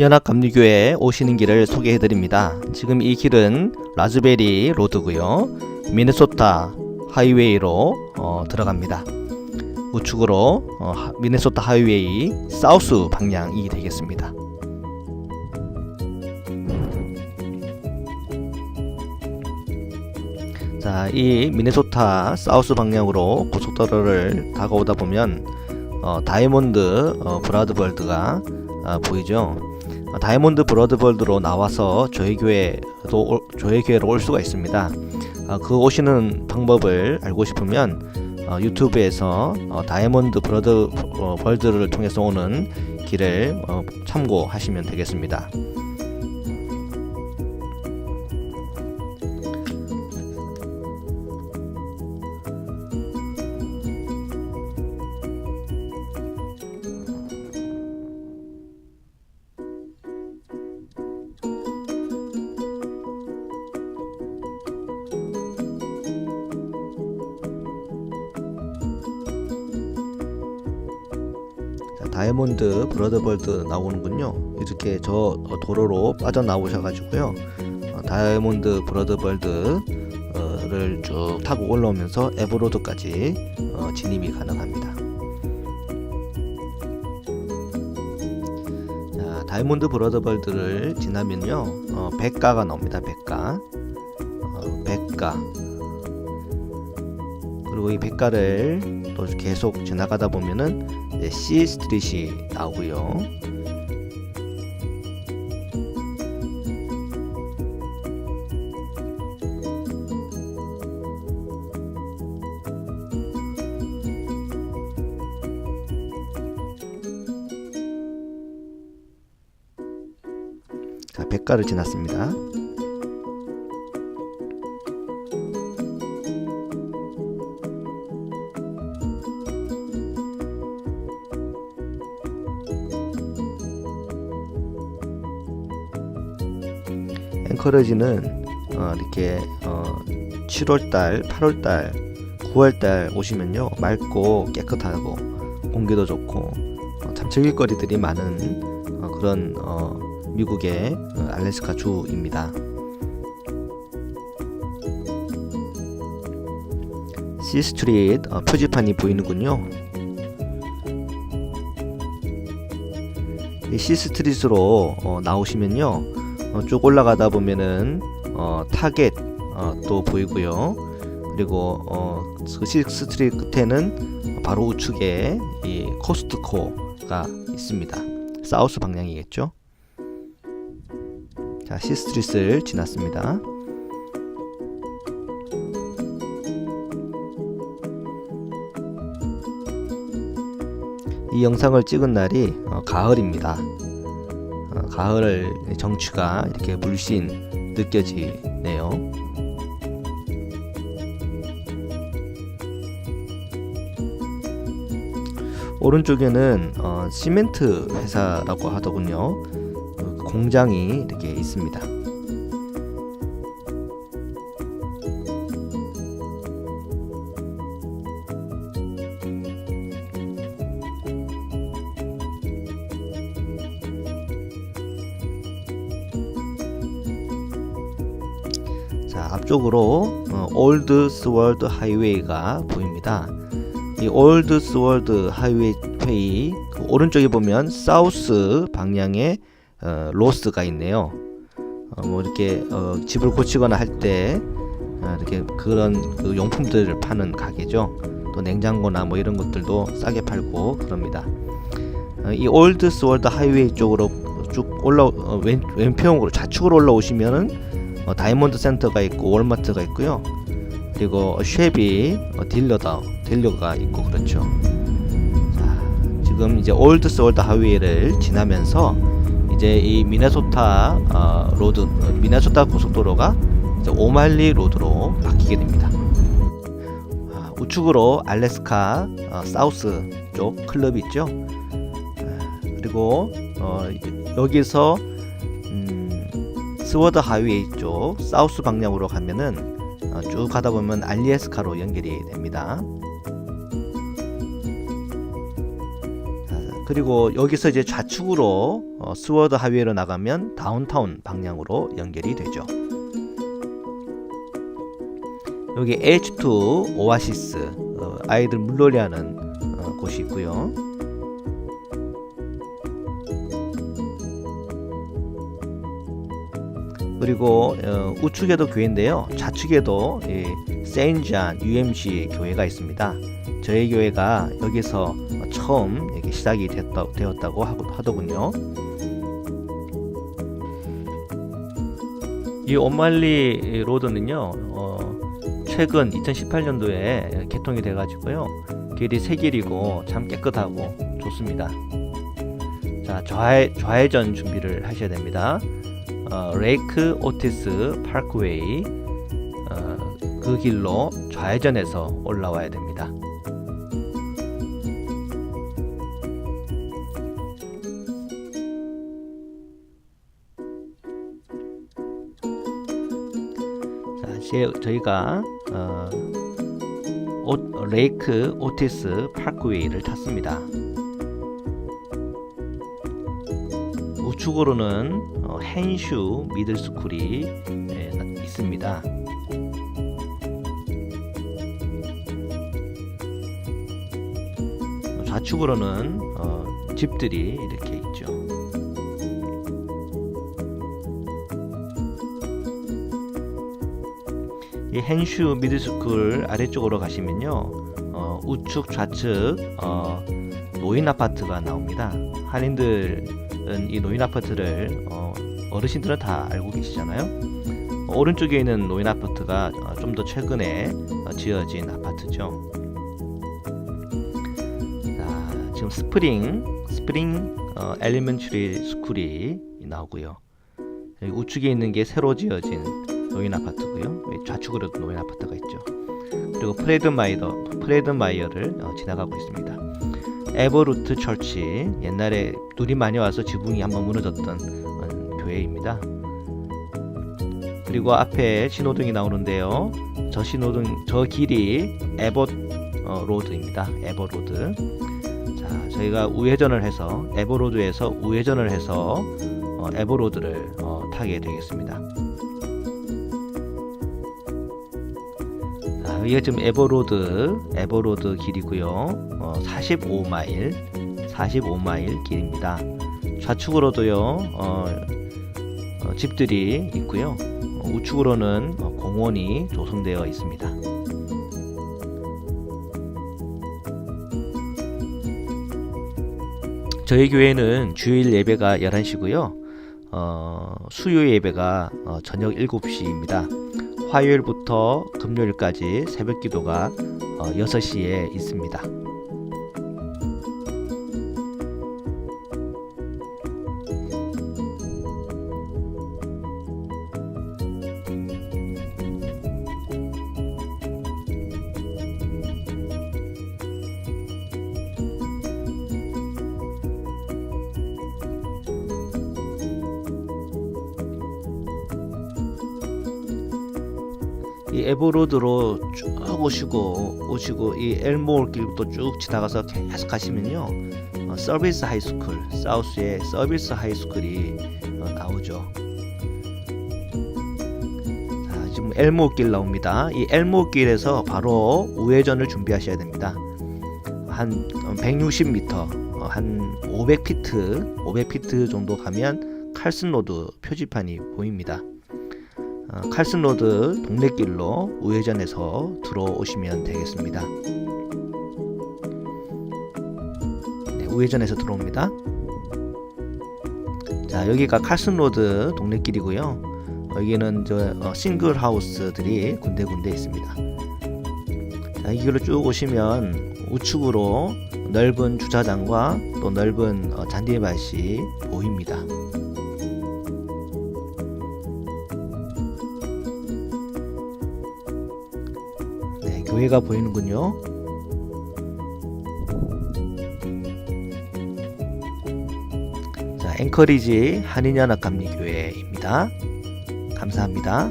연합감리교에 오시는 길을 소개해 드립니다. 지금 이 길은 라즈베리 로드고요. 미네소타 하이웨이로 어, 들어갑니다. 우측으로 어, 하- 미네소타 하이웨이 사우스 방향이 되겠습니다. 자, 이 미네소타 사우스 방향으로 고속도로를 다가오다 보면 어, 다이몬드 어, 브라드벌드가 아, 보이죠. 어, 다이몬드 브라드벌드로 나와서 저희 교회도 올- 저희 교회로 올 수가 있습니다. 아, 그 오시는 방법을 알고 싶으면 어, 유튜브에서 어, 다이몬드 브라드 어, 벌드를 통해서 오는 길을 어, 참고하시면 되겠습니다. 다이아몬드 브라더벌드 나오는군요. 이렇게 저 어, 도로로 빠져나오셔가지고요. 어, 다이아몬드 브라더벌드를 쭉 타고 올라오면서 에버로드까지 어, 진입이 가능합니다. 자, 다이아몬드 브라더벌드를 지나면요, 어, 백가가 나옵니다. 백가, 어, 백가. 그리고 이 백가를 또 계속 지나가다 보면은 C 스트릿이 나오고요. 자, 백가를 지났습니다. 앵커러지는 어, 이렇게 어, 7월달, 8월달, 9월달 오시면요 맑고 깨끗하고 공기도 좋고 어, 참 즐길거리들이 많은 어, 그런 어, 미국의 어, 알래스카 주입니다. C 스트리트 어, 표지판이 보이는군요. 스트리트로 어, 나오시면요. 어, 쭉 올라가다 보면은 어, 타겟 어, 또 보이고요. 그리고 어, 그 식스트리트 끝에는 바로 우측에 이 코스트코가 있습니다. 사우스 방향이겠죠. 자, 시스트리트를 지났습니다. 이 영상을 찍은 날이 어, 가을입니다. 어, 가을 정취가 이렇게 물씬 느껴지네요. 오른쪽에는 어, 시멘트 회사라고 하더군요. 어, 공장이 이렇게 있습니다. 자 앞쪽으로 어, 올드 스월드 하이웨이가 보입니다. 이 올드 스월드 하이웨이 그 오른쪽에 보면 사우스 방향에 어, 로스가 있네요. 어, 뭐 이렇게 어, 집을 고치거나 할때 어, 이렇게 그런 그 용품들을 파는 가게죠. 또 냉장고나 뭐 이런 것들도 싸게 팔고 그럽니다. 어, 이 올드 스월드 하이웨이 쪽으로 쭉 올라 어, 왼 왼편으로 좌측으로 올라오시면은 어, 다이몬드 센터가 있고 월마트가 있고요. 그리고 쉐비 어, 딜러다 딜러가 있고 그렇죠. 자, 지금 이제 올드 스월드 하이웨이를 지나면서 이제 이 미네소타 어, 로드 어, 미네소타 고속도로가 오말리 로드로 바뀌게 됩니다. 아, 우측으로 알래스카 어, 사우스 쪽 클럽이 있죠. 아, 그리고 어, 여기서 음, 스워드 하이웨이 쪽 사우스 방향으로 가면은 어, 쭉 가다 보면 알리에스카로 연결이 됩니다. 자, 그리고 여기서 이제 좌측으로 어, 스워드 하이웨이로 나가면 다운타운 방향으로 연결이 되죠. 여기 H2 오아시스 어, 아이들 물놀이하는 어, 곳이 있고요. 그리고 어, 우측에도 교회인데요. 좌측에도 이 세인잔 UMC 교회가 있습니다. 저희 교회가 여기서 처음 시작이 됐다, 되었다고 하더군요. 이 오말리 로드는요, 어, 최근 2018년도에 개통이 돼가지고요, 길이 세 길이고 참 깨끗하고 좋습니다. 자, 좌회, 좌회전 준비를 하셔야 됩니다. 어, 레이크 오티스 파크웨이 어, 그 길로 좌회전해서 올라와야 됩니다. 자, 이제 저희가 어, 오, 레이크 오티스 파크웨이를 탔습니다. 우측으로는 어, 헨슈 미들스쿨이 예, 나- 있습니다. 좌측으로는 어, 집들이 이렇게 있죠. 이 헨슈 미들스쿨 아래쪽으로 가시면요, 어, 우측 좌측 어, 노인 아파트가 나옵니다. 한인들은 이 노인 아파트를 어, 어르신들은 다 알고 계시잖아요. 어, 오른쪽에 있는 노인 아파트가 어, 좀더 최근에 어, 지어진 아파트죠. 자, 지금 스프링 스프링 어, 엘리멘트리 스쿨이 나오고요. 우측에 있는 게 새로 지어진 노인 아파트고요. 좌측으로도 노인 아파트가 있죠. 그리고 프레드 마이더 프레드 마이어를 어, 지나가고 있습니다. 에버루트 철치 옛날에 눈이 많이 와서 지붕이 한번 무너졌던 어, 교회입니다. 그리고 앞에 신호등이 나오는데요. 저 신호등 저 길이 에버 어, 로드입니다. 에버 로드. 자, 저희가 우회전을 해서 에버 로드에서 우회전을 해서 어, 에버 로드를 어, 타게 되겠습니다. 자, 여기가 지금 에버로드 에버로드 길이고요. 어, 45마일 45마일 길입니다. 좌측으로도요. 어, 어, 집들이 있고요. 어, 우측으로는 어, 공원이 조성되어 있습니다. 저희 교회는 주일 예배가 11시고요. 어, 수요 예배가 어, 저녁 7시입니다. 화요일부터 금요일까지 새벽 기도가 어, 6시에 있습니다. 이 에버로드로 쭉 오시고 오시고 이 엘모올 길부터 쭉 지나가서 계속 가시면요 어, 서비스 하이스쿨 사우스의 서비스 하이스쿨이 어, 나오죠. 자 지금 엘모 길 나옵니다. 이 엘모 길에서 바로 우회전을 준비하셔야 됩니다. 한 160m, 어, 한 500피트, 500피트 정도 가면 칼슨 로드 표지판이 보입니다. 어, 칼슨 로드 동네길로 우회전해서 들어오시면 되겠습니다. 네, 우회전해서 들어옵니다. 자, 여기가 칼슨 로드 동네길이고요. 여기는 저 어, 싱글 하우스들이 군데군데 있습니다. 자, 이 길로 쭉 오시면 우측으로 넓은 주차장과 또 넓은 어, 잔디밭이 보입니다. 네, 교회가 보이는군요. 자, 앵커리지 한인연합감리교회입니다. 감사합니다.